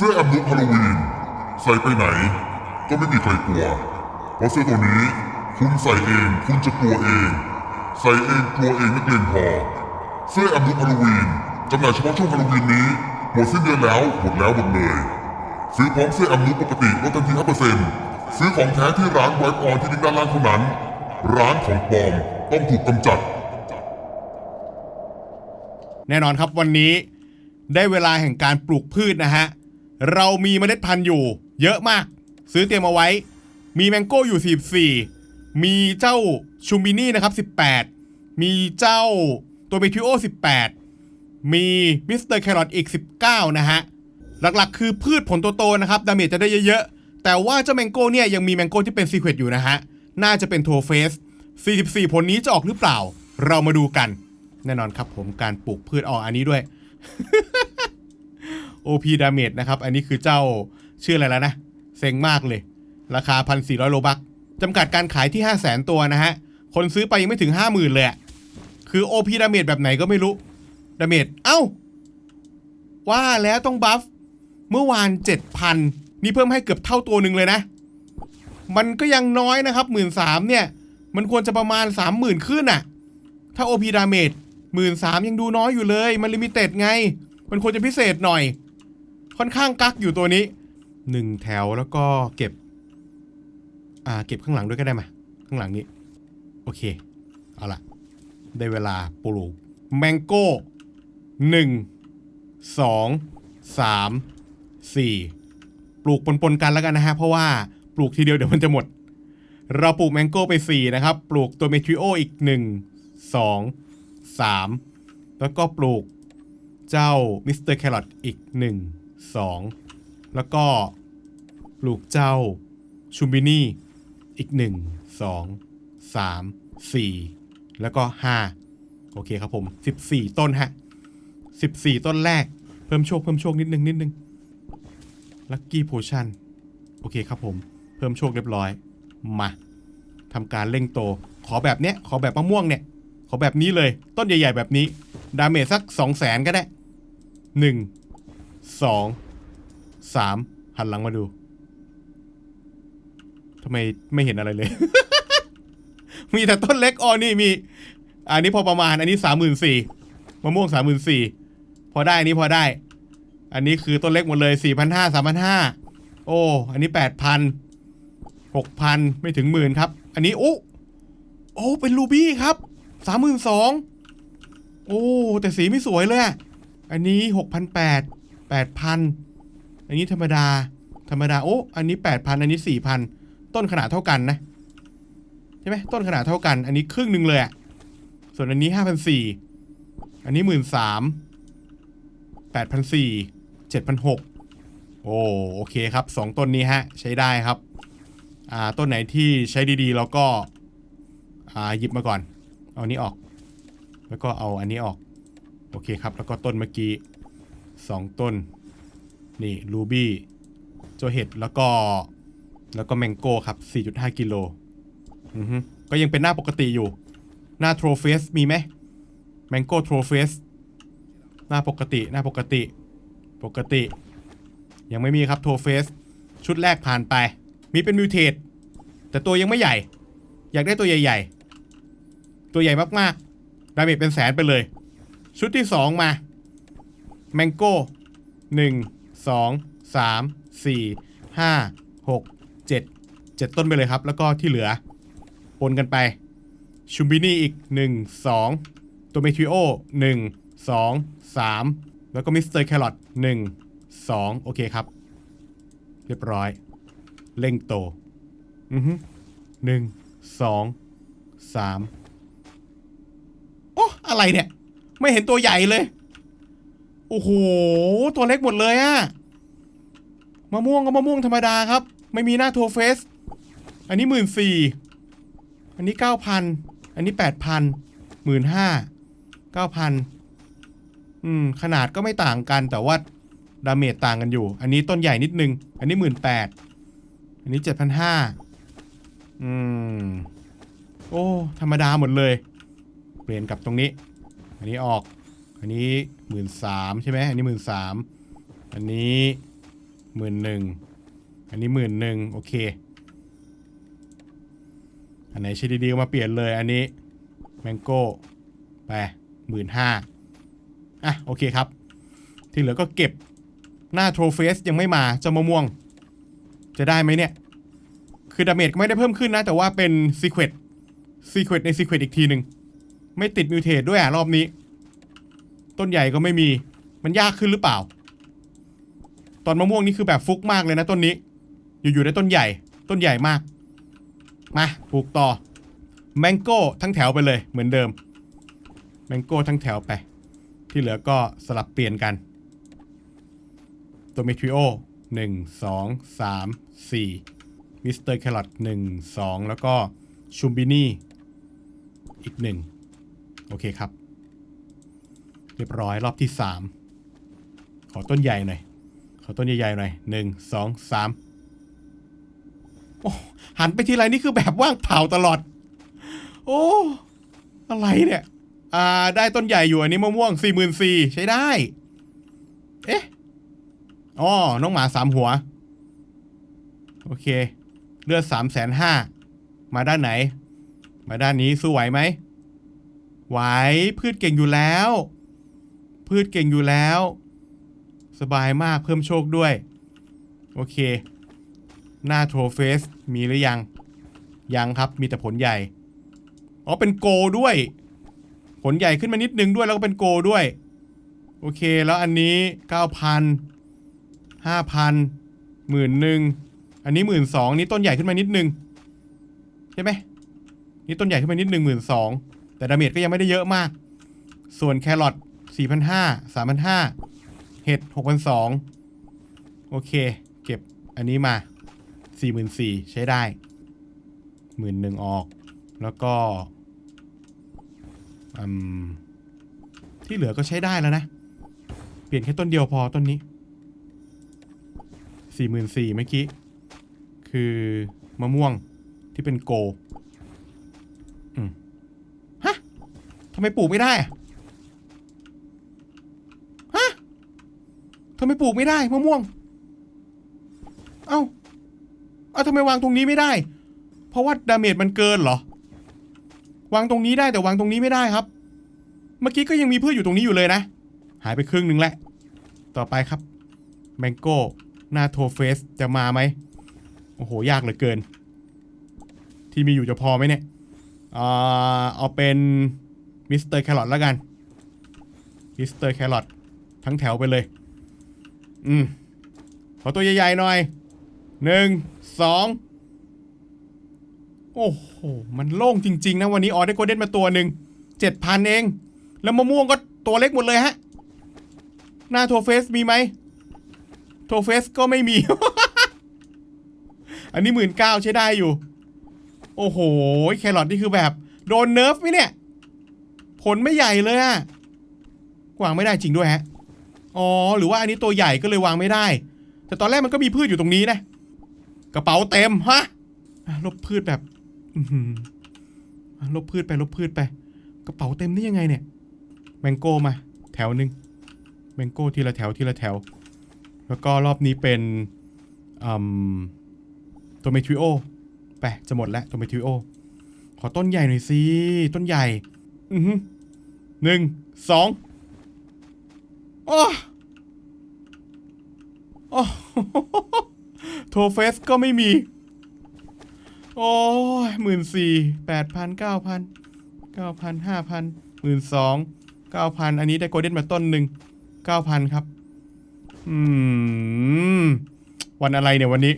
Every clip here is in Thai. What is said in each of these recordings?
เสื้อแอมนุฮาโลวีนใส่ไปไหน ก็ไม่มีใครกลัว เพราะเสื้อตัวนี้คุณใส่เองคุณจะกลัวเอง ใส่เองกลัวเองไม่เกรงพอ เสื้อแอมนุฮาโลวีนจำหน่ายเฉพาะช่วงฮาโลวีนนี้หมดสิ้นเดือนแล้วหมดแล้วหมดเลย ซื้อพร้อมเสื้อแอมนุปกติลดทันที5%ซื้อของแท้ที่ร้านไวท์ออนที่ลิงก์ด้านล่างเท่านั้น ร้านของปลอมต้องถูกกำจัด แน่นอนครับวันนี้ได้เวลาแห่งการปลูกพืชนะฮะ เรามีเมล็ดพันธุ์อยู่ เยอะมาก ซื้อเตรียมเอาไว้ มีแมงโก้อยู่ 44 มีเจ้าชูมินี่นะครับ 18 มีเจ้าตัวเบทิโอ 18 มีมิสเตอร์แครอทอีก 19 นะฮะ หลักๆ คือพืชผลโตๆนะครับ ดาเมจจะได้เยอะๆ แต่ว่าเจ้าแมงโก้เนี่ยยังมีแมงโก้ที่เป็นซีเครตอยู่นะฮะ น่าจะเป็นโทเฟส 44 ผลนี้จะออกหรือเปล่า เรามาดูกัน แน่นอนครับผมการปลูกพืชออกอันนี้ด้วย OP Damage นะครับ อันนี้คือเจ้าชื่ออะไรแล้วนะ เซ็งมากเลย ราคา 1,400 โลบักจำกัดการขายที่ 500,000 ตัวนะฮะ คนซื้อไปยังไม่ถึง 50,000 เลยคือ OP Damage แบบไหนก็ไม่รู้ Damage เอ้า ว่าแล้วต้องบัฟ เมื่อวาน 7,000 นี่เพิ่มให้เกือบเท่าตัวหนึ่งเลยนะ มันก็ยังน้อยนะครับ 1 3ื่นเนี่ย มันควรจะประมาณ 30,000 ขึ้นอะถ้า OP Damage หมื่นสามยังดูน้อยอยู่เลย มันลิมิเต็ดไง มันควรจะพิเศษหน่อย ค่อนข้างกักอยู่ตัวนี้หนึ่งแถวแล้วก็เก็บ อ่า เก็บข้างหลังด้วยก็ได้มา ข้างหลังนี้ โอเค เอาละได้เวลาปลูกแมงโก้หนึ่งสองสามสี่ปลูกปนๆกันแล้วกันนะฮะ เพราะว่าปลูกทีเดียวเดี๋ยวมันจะหมด เราปลูกแมงโก้ไป4นะครับ ปลูกตัวเมทริโออีก1 2 3แล้วก็ปลูกเจ้ามิสเตอร์แครอทอีก1 2 แล้วก็ปลูกเจ้าชูมินี่อีก 1 2 3 4 แล้วก็ 5 โอเคครับผม 14 ต้นฮะ 14 ต้นแรกเพิ่มโชคเพิ่มโชคนิดนึงนิดนึงลัคกี้โพชั่นโอเคครับผม เพิ่มโชคเรียบร้อย มาทำการเร่งโต ขอแบบเนี้ย ขอแบบมะม่วงเนี่ย ขอแบบนี้เลย ต้นใหญ่ ๆ แบบนี้ ดาเมจสักสองแสนก็ได้หนึ่ง สองสามหันหลังมาดูทำไมไม่เห็นอะไรเลย มีแต่ต้นเล็กอ๋อนี่มี อันนี้พอประมาณ อันนี้สามหมื่นสี่มะม่วงสามหมื่นสี่พอได้อันนี้พอได้ อันนี้คือต้นเล็กหมดเลยสี่พันห้าสามพันห้าโอ้ อันนี้แปดพันหกพันไม่ถึงหมื่นครับ อันนี้โอ้โอ้ เป็นรูบี้ครับสามหมื่นสองโอ้ แต่สีไม่สวยเลยอะอันนี้หกพันแปด แปดพันอันนี้ธรรมดา ธรรมดา โอ้ อันนี้แปดพันอันนี้สี่พันต้นขนาดเท่ากันนะ ใช่ไหมต้นขนาดเท่ากัน อันนี้ครึ่งหนึ่งเลยอะส่วนอันนี้ห้าพันสี่อันนี้หมื่นสามแปดพันสี่เจ็ดพันหกโอ้ โอเคครับสองต้นนี้ฮะ ใช้ได้ครับ อ่า ต้นไหนที่ใช้ดีๆเราก็ อ่า หยิบมาก่อน เอาอันนี้ออก แล้วก็เอาอันนี้ออก โอเคครับ แล้วก็ต้นเมื่อกี้ สองต้น นี่รูบี้โจเห็ดแล้วก็แล้วก็แมงโก้ครับ 4.5 กิโลอือฮึก็ยังเป็นหน้าปกติอยู่ หน้าโทรเฟสมีไหมแมงโก้โทรเฟสหน้าปกติหน้าปกติ ปกติ ยังไม่มีครับโทรเฟสชุดแรกผ่านไป มีเป็นมิวเทสแต่ตัวยังไม่ใหญ่ อยากได้ตัวใหญ่ ๆ ตัวใหญ่มากๆดาเมจเป็นแสนไปเลย ชุดที่สองมา แมงโก้หนึ่งสองสามสี่ห้าหกเจ็ดเจ็ดต้นไปเลยครับ แล้วก็ที่เหลือปนกันไปชูบินี่อีกหนึ่งสองตัวเมทริโอหนึ่งสองสามแล้วก็มิสเตอร์แครอทหนึ่งสองโอเคครับ เรียบร้อย เร่งโต อือฮึหนึ่งสองสามโอ้อะไรเนี่ย ไม่เห็นตัวใหญ่เลย โอ้โห ตัวเล็กหมดเลยอะมะม่วงก็มะม่วงธรรมดาครับ ไม่มีหน้าโทเฟส อันนี้หมื่นสี่อันนี้เก้าพันอันนี้แปดพันหมื่นห้าเก้าพันอืม ขนาดก็ไม่ต่างกันแต่ว่าดาเมจต่างกันอยู่ อันนี้ต้นใหญ่นิดนึง อันนี้หมื่นแปดอันนี้เจ็ดพันห้าอืม โอ้ ธรรมดาหมดเลย เปลี่ยนกับตรงนี้ อันนี้ออก อันนี้หมื่นสามใช่ไหมอันนี้หมื่นสามอันนี้หมื่นหนึ่งอันนี้หมื่นหนึ่งโอเค อันไหนใช่ดีๆมาเปลี่ยนเลยอันนี้แมงโก้ไปหมื่นห้าอะโอเคครับ ที่เหลือก็เก็บหน้าโทรเฟสยังไม่มาเจ้ามะม่วง จะได้ไหมเนี่ย คือดาเมจก็ไม่ได้เพิ่มขึ้นนะ แต่ว่าเป็นซีเควตซีเควตในซีเควตอีกทีหนึ่ง ไม่ติดมิวเทสด้วยอะรอบนี้ ต้นใหญ่ก็ไม่มี มันยากขึ้นหรือเปล่า ตอนมะม่วงนี่คือแบบฟุกมากเลยนะต้นนี้ อยู่ๆได้ต้นใหญ่ ต้นใหญ่มาก มาปลูกต่อแมงโก้ทั้งแถวไปเลยเหมือนเดิมแมงโก้ทั้งแถวไป ที่เหลือก็สลับเปลี่ยนกันตัวเมทริโอหนึ่งสองสามสี่มิสเตอร์แครอทหนึ่งสองแล้วก็ชุมบินี่อีกหนึ่งโอเคครับ เรียบร้อยรอบที่สามขอต้นใหญ่หน่อย ขอต้นใหญ่ๆหน่อยหนึ่งสองสามโอ้หันไปทีไรนี่คือแบบว่างเผาตลอด โอ้อะไรเนี่ย อ่าได้ต้นใหญ่อยู่อันนี้มะม่วงสี่หมื่นสี่ใช้ได้ เอ๊ะอ๋อน้องหมาสามหัว โอเค เลือดสามแสนห้ามาด้านไหน มาด้านนี้สู้ไหวไหมไหวพืชเก่งอยู่แล้ว พืชเก่งอยู่แล้ว สบายมากเพิ่มโชคด้วย โอเค หน้าโทรเฟสมีหรือยัง ยังครับมีแต่ผลใหญ่ อ๋อเป็นโกด้วย ผลใหญ่ขึ้นมานิดนึงด้วยแล้วก็เป็นโกด้วย โอเคแล้วอันนี้เก้าพันห้าพันหมื่นหนึ่งอันนี้หมื่นสองนี่ต้นใหญ่ขึ้นมานิดนึงใช่ไหมนี่ต้นใหญ่ขึ้นมานิดหนึ่งหมื่นสองแต่ดาเมจก็ยังไม่ได้เยอะมาก ส่วนแครอท สี่พันห้าสามพันห้าเห็ดหกพันสองโอเค เก็บอันนี้มาสี่หมื่นสี่ใช้ได้หมื่นหนึ่งออก แล้วก็อืมที่เหลือก็ใช้ได้แล้วนะ เปลี่ยนแค่ต้นเดียวพอต้นนี้สี่หมื่นสี่เมื่อกี้ คือมะม่วงที่เป็นโก อืม ฮะทำไมปลูกไม่ได้อะฮะ ทำไมปลูกไม่ได้มะม่วง เอ้า เอ้าทำไมวางตรงนี้ไม่ได้ เพราะว่าดาเมจมันเกินเหรอ วางตรงนี้ได้แต่วางตรงนี้ไม่ได้ครับ เมื่อกี้ก็ยังมีพืชอยู่ตรงนี้อยู่เลยนะ หายไปครึ่งหนึ่งแล้ว ต่อไปครับ แมงโก้หน้าโทเฟสจะมาไหม โอ้โห ยากเหลือเกิน ที่มีอยู่จะพอไหมเนี่ย เอาเป็นมิสเตอร์แครอทแล้วกัน มิสเตอร์แครอททั้งแถวไปเลย อืม ขอตัวใหญ่ๆหน่อย หนึ่ง สอง โอ้โห มันโล่งจริง ๆ นะ วันนี้ออได้โกลเด้นมาตัวหนึ่ง เจ็ดพันเอง แล้วมะม่วงก็ตัวเล็กหมดเลยฮะ หน้าโทเฟสมีไหม โทเฟสก็ไม่มี อันนี้หมื่นเก้าใช้ได้อยู่ โอ้โห แครอทนี่คือแบบ โดนเนิร์ฟไหมเนี่ย ผลไม่ใหญ่เลยอะวางไม่ได้จริงด้วยฮะ อ๋อหรือว่าอันนี้ตัวใหญ่ก็เลยวางไม่ได้ แต่ตอนแรกมันก็มีพืชอยู่ตรงนี้นะ กระเป๋าเต็มฮะลบพืชแบบลบพืชไปลบพืชไป กระเป๋าเต็มได้ยังไงเนี่ยแมงโก้มา แถวหนึ่งแมงโก้ทีละแถวทีละแถว แล้วก็รอบนี้เป็นอืมโทเมทริโอไปจะหมดแล้วโทเมทริโอขอต้นใหญ่หน่อยสิต้นใหญ่ อือหนึ่งสอง โอ้โอ้โทเฟสก็ไม่มี โอ้ยหมื่นสี่แปดพันเก้าพันเก้าพันห้าพันหมื่นสองเก้าพันอันนี้ได้โกลเด้นมาต้นหนึ่งเก้าพันครับ อืม วันอะไรเนี่ยวันนี้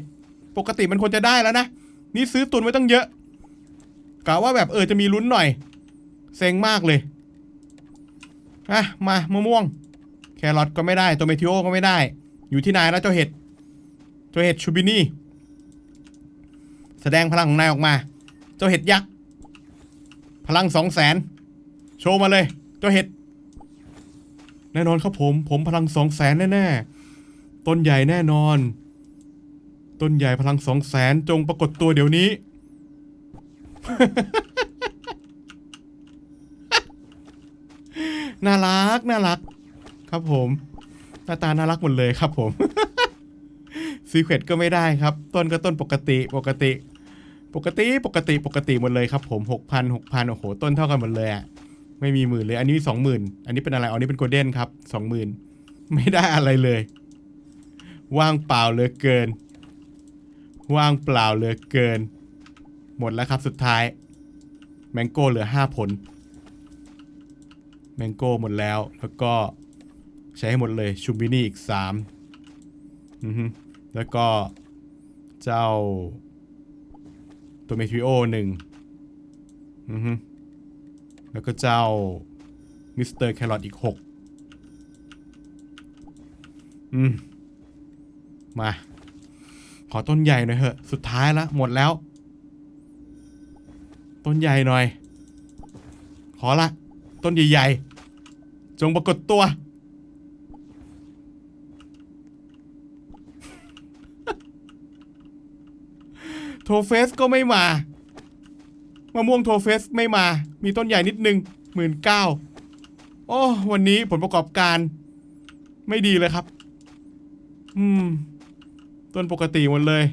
ปกติมันควรจะได้แล้วนะ นี่ซื้อตุนไว้ตั้งเยอะกะว่าแบบเออจะมีลุ้นหน่อย เซ็งมากเลยอะมามะม่วง แครอทก็ไม่ได้โตเมทิโอก็ไม่ได้ อยู่ที่นายแล้วเจ้าเห็ด เจ้าเห็ดชูบินี่แสดงพลังของนายออกมา เจ้าเห็ดยักษ์ พลังสองแสนโชว์มาเลย เจ้าเห็ด แน่นอนครับผม ผมพลังสองแสนแน่ๆ ต้นใหญ่แน่นอน ต้นใหญ่พลังสองแสนจงปรากฏตัวเดี๋ยวนี้ น่ารัก น่ารัก ครับผมหน้าตาน่ารักหมดเลยครับผมซีเควตก็ไม่ได้ครับ ต้นก็ต้นปกติปกติ ปกติปกติปกติหมดเลยครับผมหกพันหกพันโอ้โหต้นเท่ากันหมดเลยอะไม่มีหมื่นเลย อันนี้สองหมื่นอันนี้เป็นอะไรอันนี้เป็นโกลเด้นครับสองหมื่นไม่ได้อะไรเลย ว่างเปล่าเหลือเกิน ว่างเปล่าเหลือเกิน หมดแล้วครับสุดท้าย แมงโก้เหลือห้าผล แมงโก้หมดแล้วแล้วก็ ใช้ให้หมดเลยชูบินี่อีกสามอือฮึแล้วก็เจ้าตัวเมทิโอหนึ่งอือฮึแล้วก็เจ้ามิสเตอร์แครอทอีกหกอืม มา ขอต้นใหญ่หน่อยเถอะ สุดท้ายละหมดแล้ว ต้นใหญ่หน่อย ขอละ ต้นใหญ่ๆ จงปรากฏตัว ทเฟสก็ไม่มามะม่วงโทเฟสไม่มา มีต้นใหญ่นิดนึงหมื่นเก้าโอ้วันนี้ผลประกอบการ ไม่ดีเลยครับ อืม ต้นปกติหมดเลย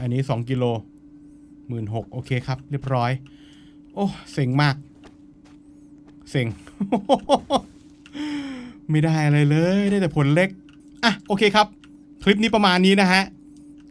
อันนี้สองกิโลหมื่นหกโอเคครับ เรียบร้อย โอ้เซ็งมาก เซ็ง ไม่ได้อะไรเลย ได้แต่ผลเล็ก อะ โอเคครับ คลิปนี้ประมาณนี้นะฮะ